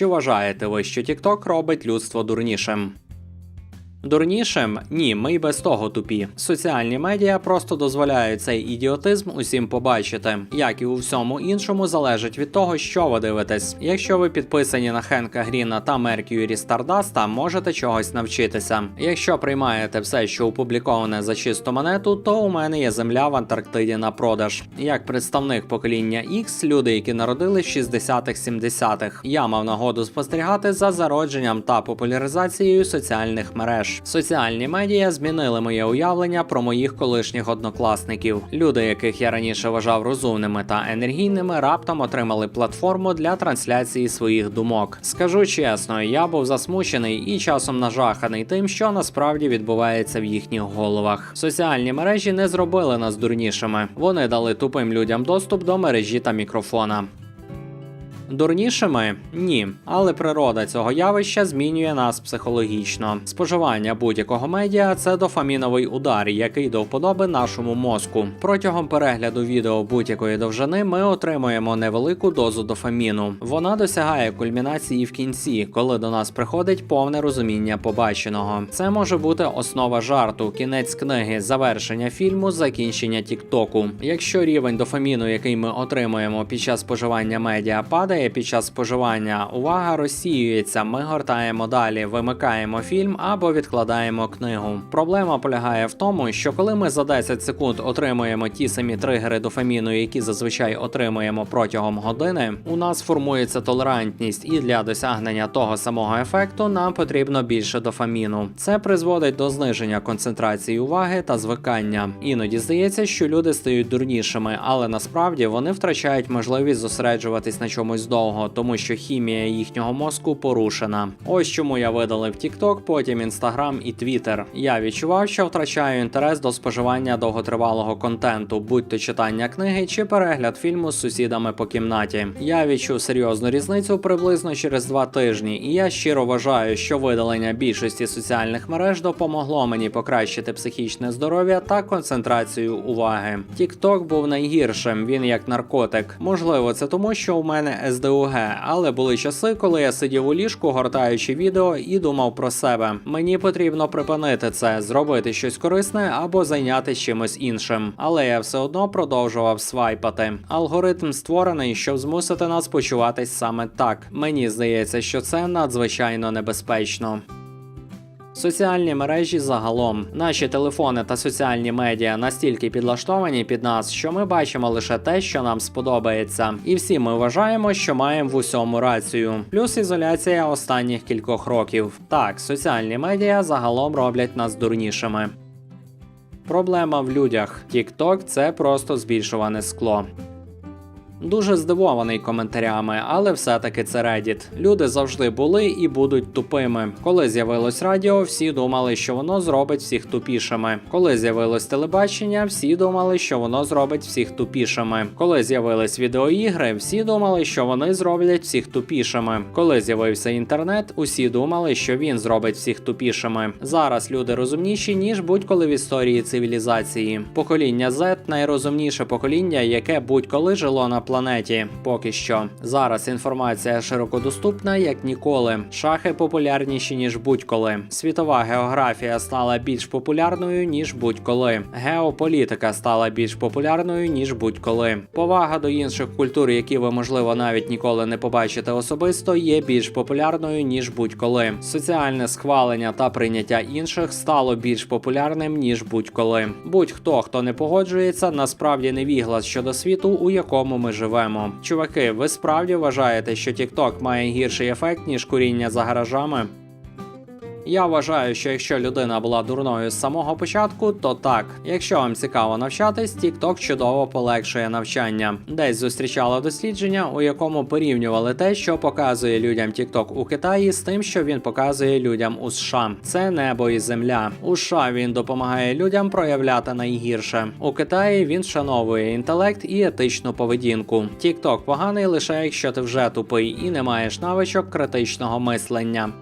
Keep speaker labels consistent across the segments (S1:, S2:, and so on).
S1: Чи вважаєте ви, що TikTok робить людство дурнішим? Дурнішим? Ні, ми й без того тупі. Соціальні медіа просто дозволяють цей ідіотизм усім побачити. Як і у всьому іншому, залежить від того, що ви дивитесь. Якщо ви підписані на Хенка Гріна та Меркюрі Стардаста, можете чогось навчитися. Якщо приймаєте все, що опубліковане за чисту монету, то у мене є земля в Антарктиді на продаж. Як представник покоління X, люди, які народили в 60-х-70-х, я мав нагоду спостерігати за зародженням та популяризацією соціальних мереж. Соціальні медіа змінили моє уявлення про моїх колишніх однокласників. Люди, яких я раніше вважав розумними та енергійними, раптом отримали платформу для трансляції своїх думок. Скажу чесно, я був засмучений і часом нажаханий тим, що насправді відбувається в їхніх головах. Соціальні мережі не зробили нас дурнішими. Вони дали тупим людям доступ до мережі та мікрофона. Дурнішими? Ні, але природа цього явища змінює нас психологічно. Споживання будь-якого медіа це дофаміновий удар, який до вподоби нашому мозку. Протягом перегляду відео будь-якої довжини ми отримуємо невелику дозу дофаміну. Вона досягає кульмінації в кінці, коли до нас приходить повне розуміння побаченого. Це може бути основа жарту, кінець книги, завершення фільму, закінчення тіктоку. Якщо рівень дофаміну, який ми отримуємо під час споживання медіа, падає під час споживання, увага розсіюється. Ми гортаємо далі, вимикаємо фільм або відкладаємо книгу. Проблема полягає в тому, що коли ми за 10 секунд отримуємо ті самі тригери дофаміну, які зазвичай отримуємо протягом години, у нас формується толерантність, і для досягнення того самого ефекту нам потрібно більше дофаміну. Це призводить до зниження концентрації уваги та звикання. Іноді здається, що люди стають дурнішими, але насправді вони втрачають можливість зосереджуватись на чомусь довго, тому що хімія їхнього мозку порушена. Ось чому я видалив TikTok, потім Instagram і Twitter. Я відчував, що втрачаю інтерес до споживання довготривалого контенту, будь то читання книги чи перегляд фільму з сусідами по кімнаті. Я відчув серйозну різницю приблизно через два тижні, і я щиро вважаю, що видалення більшості соціальних мереж допомогло мені покращити психічне здоров'я та концентрацію уваги. TikTok був найгіршим, він як наркотик. Можливо, це тому, що у мене СДУГ, але були часи, коли я сидів у ліжку, гортаючи відео і думав про себе. Мені потрібно припинити це, зробити щось корисне або зайнятися чимось іншим. Але я все одно продовжував свайпати. Алгоритм створений, щоб змусити нас почуватись саме так. Мені здається, що це надзвичайно небезпечно. Соціальні мережі загалом, наші телефони та соціальні медіа настільки підлаштовані під нас, що ми бачимо лише те, що нам сподобається, і всі ми вважаємо, що маємо в усьому рацію. Плюс ізоляція останніх кількох років. Так, соціальні медіа загалом роблять нас дурнішими. Проблема в людях. TikTok – це просто збільшуване скло. Дуже здивований коментарями, але все-таки це Reddit. Люди завжди були і будуть тупими. Коли з'явилось радіо, всі думали, що воно зробить всіх тупішими. Коли з'явилось телебачення, всі думали, що воно зробить всіх тупішими. Коли з'явились відеоігри, всі думали, що вони зроблять всіх тупішими. Коли з'явився інтернет, усі думали, що він зробить всіх тупішими. Зараз люди розумніші ніж будь-коли в історії цивілізації. Покоління Z – найрозумніше покоління, яке будь-коли жило на планеті. Поки що зараз інформація широкодоступна як ніколи. Шахи популярніші ніж будь-коли. Світова географія стала більш популярною ніж будь-коли. Геополітика стала більш популярною ніж будь-коли. Повага до інших культур, які ви можливо навіть ніколи не побачите особисто, є більш популярною ніж будь-коли. Соціальне схвалення та прийняття інших стало більш популярним ніж будь-коли. Будь-хто, хто не погоджується, насправді не віглас щодо світу, у якому ми живемо. Чуваки, ви справді вважаєте, що TikTok має гірший ефект ніж куріння за гаражами? Я вважаю, що якщо людина була дурною з самого початку, то так. Якщо вам цікаво навчатись, TikTok чудово полегшує навчання. Десь зустрічала дослідження, у якому порівнювали те, що показує людям TikTok у Китаї, з тим, що він показує людям у США. Це небо і земля. У США він допомагає людям проявляти найгірше. У Китаї він вшановує інтелект і етичну поведінку. TikTok поганий лише якщо ти вже тупий і не маєш навичок критичного мислення.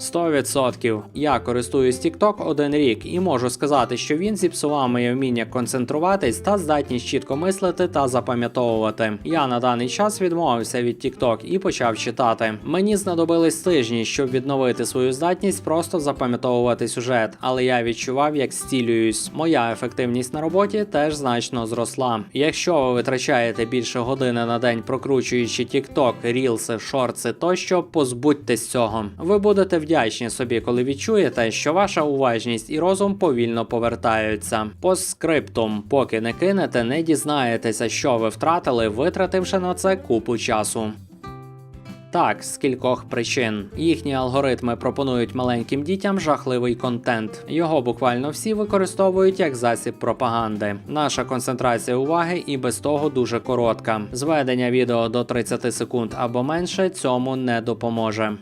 S1: 100%. Я користуюсь TikTok один рік і можу сказати, що він зіпсував моє вміння концентруватись та здатність чітко мислити та запам'ятовувати. Я на даний час відмовився від TikTok і почав читати. Мені знадобились тижні, щоб відновити свою здатність просто запам'ятовувати сюжет, але я відчував, як стілююсь. Моя ефективність на роботі теж значно зросла. Якщо ви витрачаєте більше години на день, прокручуючи TikTok, рілси, шорти тощо, позбудьтесь цього. Ви будете вдячні собі, коли відчуєте, що ваша уважність і розум повільно повертаються. По скриптум, поки не кинете, не дізнаєтеся, що ви втратили, витративши на це купу часу. Так, з кількох причин. Їхні алгоритми пропонують маленьким дітям жахливий контент. Його буквально всі використовують як засіб пропаганди. Наша концентрація уваги і без того дуже коротка. Зведення відео до 30 секунд або менше цьому не допоможе.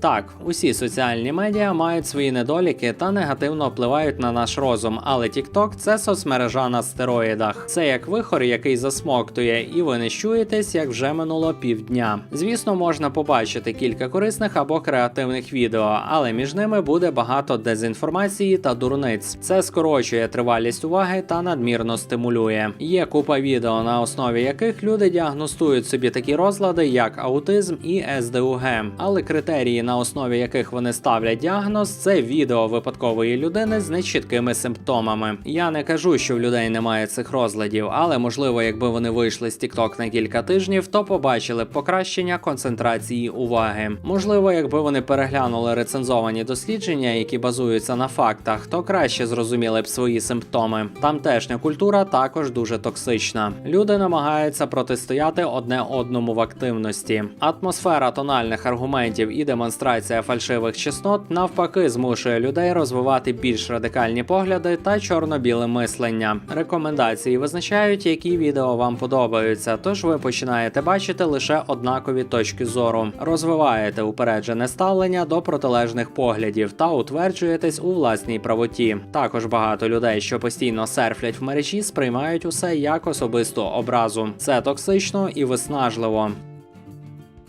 S1: Так, усі соціальні медіа мають свої недоліки та негативно впливають на наш розум, але TikTok – це соцмережа на стероїдах. Це як вихор, який засмоктує, і ви не чуєтесь, як вже минуло півдня. Звісно, можна побачити кілька корисних або креативних відео, але між ними буде багато дезінформації та дурниць. Це скорочує тривалість уваги та надмірно стимулює. Є купа відео, на основі яких люди діагностують собі такі розлади, як аутизм і СДУГ, але критерії на основі яких вони ставлять діагноз, це відео випадкової людини з нечіткими симптомами. Я не кажу, що в людей немає цих розладів, але можливо, якби вони вийшли з TikTok на кілька тижнів, то побачили б покращення концентрації уваги. Можливо, якби вони переглянули рецензовані дослідження, які базуються на фактах, то краще зрозуміли б свої симптоми. Тамтешня культура також дуже токсична. Люди намагаються протистояти одне одному в активності. Атмосфера тональних аргументів і демонстрація фальшивих чеснот навпаки змушує людей розвивати більш радикальні погляди та чорно-біле мислення. Рекомендації визначають, які відео вам подобаються, тож ви починаєте бачити лише однакові точки зору, розвиваєте упереджене ставлення до протилежних поглядів та утверджуєтесь у власній правоті. Також багато людей, що постійно серфлять в мережі, сприймають усе як особисту образу. Це токсично і виснажливо.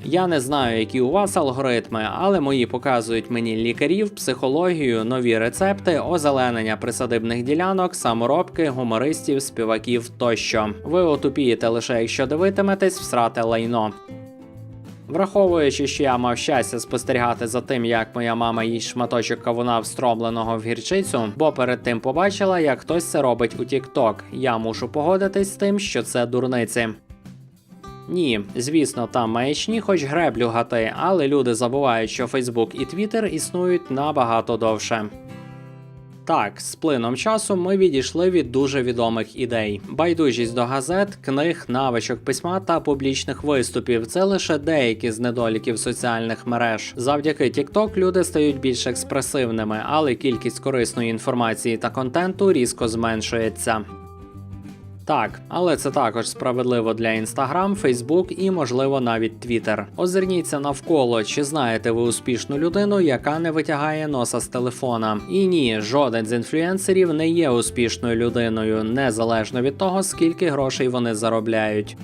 S1: Я не знаю, які у вас алгоритми, але мої показують мені лікарів, психологію, нові рецепти, озеленення присадибних ділянок, саморобки, гумористів, співаків тощо. Ви отупієте лише якщо дивитиметесь всрате лайно. Враховуючи, що я мав щастя спостерігати за тим, як моя мама їсть шматочок кавуна встромленого в гірчицю, бо перед тим побачила, як хтось це робить у TikTok. Я мушу погодитись з тим, що це дурниці. Ні, звісно, там маячні, хоч греблю гати, але люди забувають, що Фейсбук і Твіттер існують набагато довше. Так, з плином часу ми відійшли від дуже відомих ідей. Байдужість до газет, книг, навичок письма та публічних виступів це лише деякі з недоліків соціальних мереж. Завдяки TikTok люди стають більш експресивними, але кількість корисної інформації та контенту різко зменшується. Так, але це також справедливо для Instagram, Facebook і, можливо, навіть Twitter. Озирніться навколо, чи знаєте ви успішну людину, яка не витягає носа з телефона. І ні, жоден з інфлюенсерів не є успішною людиною, незалежно від того, скільки грошей вони заробляють.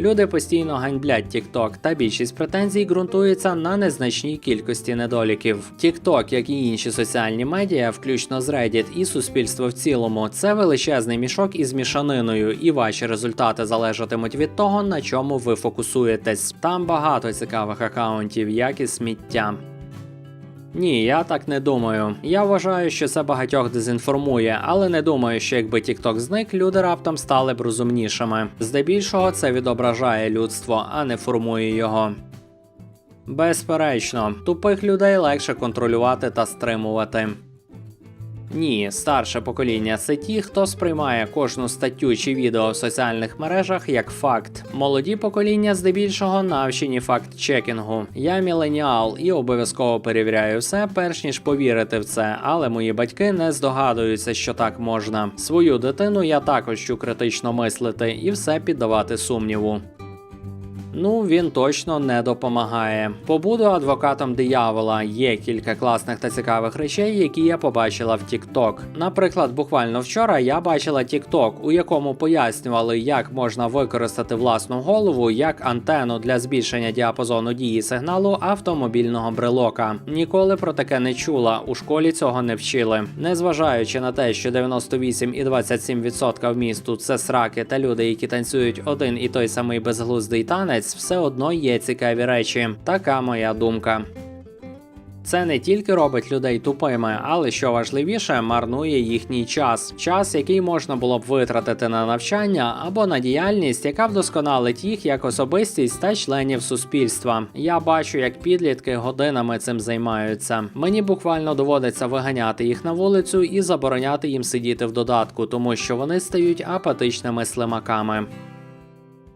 S1: Люди постійно ганьблять TikTok, та більшість претензій ґрунтується на незначній кількості недоліків. TikTok, як і інші соціальні медіа, включно з Reddit і суспільство в цілому, це величезний мішок із мішаниною, і ваші результати залежатимуть від того, на чому ви фокусуєтесь. Там багато цікавих акаунтів, як і сміття. Ні, я так не думаю. Я вважаю, що це багатьох дезінформує, але не думаю, що якби TikTok зник, люди раптом стали б розумнішими. Здебільшого це відображає людство, а не формує його. Безперечно, тупих людей легше контролювати та стримувати. Ні, старше покоління це ті, хто сприймає кожну статтю чи відео в соціальних мережах як факт. Молоді покоління здебільшого навчені факт-чекінгу. Я міленіал і обов'язково перевіряю все, перш ніж повірити в це, але мої батьки не здогадуються, що так можна. Свою дитину я також вчу критично мислити і все піддавати сумніву. Ну він точно не допомагає. Побуду адвокатом диявола. Є кілька класних та цікавих речей, які я побачила в TikTok. Наприклад, буквально вчора я бачила TikTok, у якому пояснювали, як можна використати власну голову як антенну для збільшення діапазону дії сигналу автомобільного брелока. Ніколи про таке не чула. У школі цього не вчили. Незважаючи на те, що 98,27% вмісту це сраки та люди, які танцюють один і той самий безглуздий танець, все одно є цікаві речі. Така моя думка. Це не тільки робить людей тупими, але що важливіше, марнує їхній час. Час, який можна було б витратити на навчання або на діяльність, яка вдосконалить їх як особистість та членів суспільства. Я бачу, як підлітки годинами цим займаються. Мені буквально доводиться виганяти їх на вулицю і забороняти їм сидіти в додатку, тому що вони стають апатичними слимаками.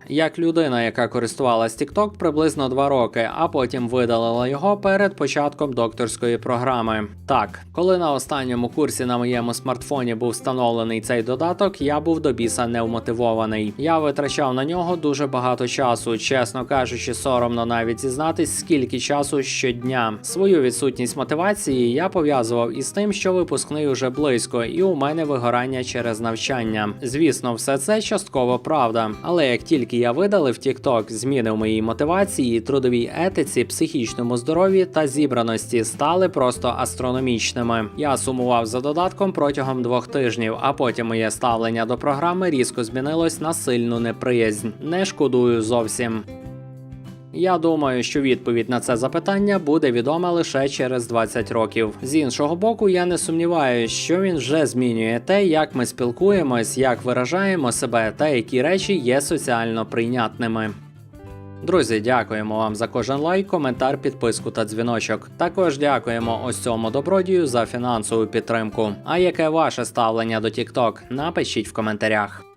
S1: Як людина, яка користувалась TikTok приблизно два роки, а потім видалила його перед початком докторської програми. Так, коли на останньому курсі на моєму смартфоні був встановлений цей додаток, я був до біса невмотивований. Я витрачав на нього дуже багато часу, чесно кажучи, соромно навіть зізнатись, скільки часу щодня. Свою відсутність мотивації я пов'язував із тим, що випускний уже близько, і у мене вигорання через навчання. Звісно, все це частково правда, але як тільки я видалив TikTok, зміни в моїй мотивації, трудовій етиці, психічному здоров'ї та зібраності стали просто астрономічними. Я сумував за додатком протягом двох тижнів, а потім моє ставлення до програми різко змінилось на сильну неприязнь. Не шкодую зовсім. Я думаю, що відповідь на це запитання буде відома лише через 20 років. З іншого боку, я не сумніваюся, що він вже змінює те, як ми спілкуємось, як виражаємо себе та які речі є соціально прийнятними. Друзі, дякуємо вам за кожен лайк, коментар, підписку та дзвіночок. Також дякуємо ось цьому добродію за фінансову підтримку. А яке ваше ставлення до TikTok? Напишіть в коментарях.